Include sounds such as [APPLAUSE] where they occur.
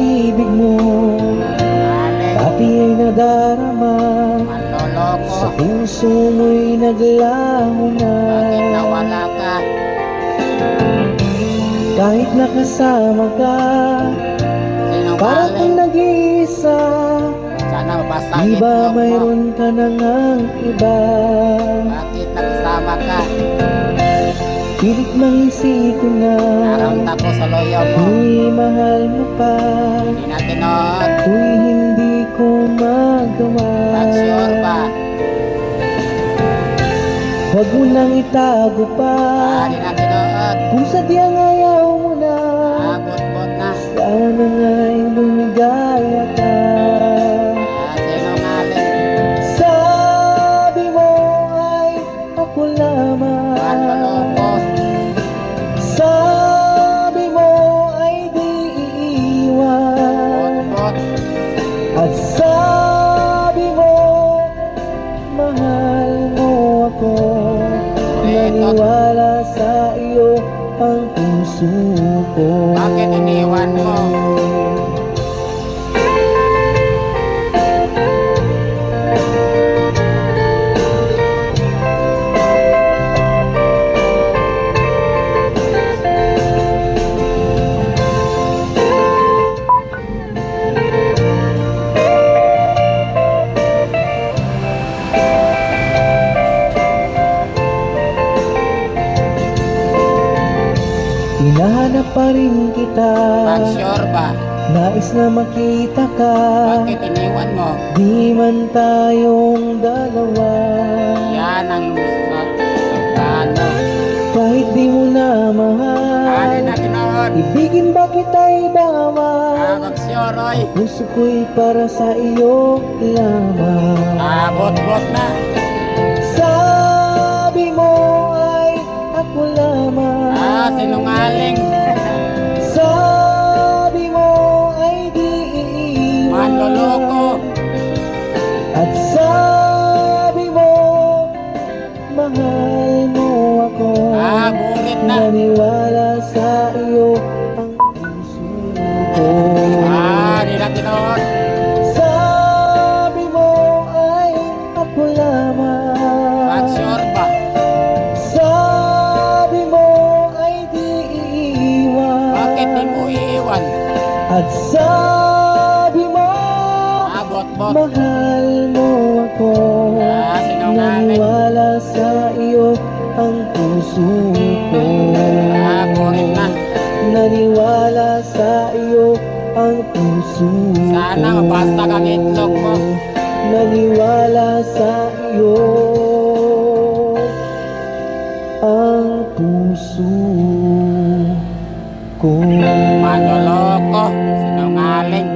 pag-ibig mo. Pati ay nadarama. Sa puso mo'y naglauna ka? Kahit nakasama ka Para kang nag-iisa. Iba mayroon ka nang iba? Bakit nakasama ka? Pilit mangisi ko na Naramta ko sa loyo mo. Di mahal mo pa Hindi na tinood. Tuy hindi ko magawa Pag sure ba? Huwag mo nang itago pa Ah, di na tinood. Kung sadyang ayaw mo na Ah, bot-bot na. Sana nga'y Mahal mo ako Naniwala sa iyo ang puso ko. Bakit iniwan mo? Hinahanap pa rin kita Pag sure ba? Nais na makita ka Bakit iniwan mo? Di man tayong dalawa Yan ang sa ano. Kahit di mo na Ah, mahal na tinood. Ibigin ba kita'y Ah, bawal pag sure, oy. Puso ko'y para sa iyo lamang Ah, bot-bot na. Sinungaling. [LAUGHS] Sabi mo ay di iiwan Manloloko. At sabi mo Mahal mo ako Ah, burit na. Naniwala At sabi mo Ah, bot-bot. Mahal mo ako Ah. Naniwala sa iyo ang puso ko Ah, na. Naniwala sa iyo ang puso ko Sana mabasa kang itlog mo. Naniwala sa iyo ang puso manyoloko sinau ngaling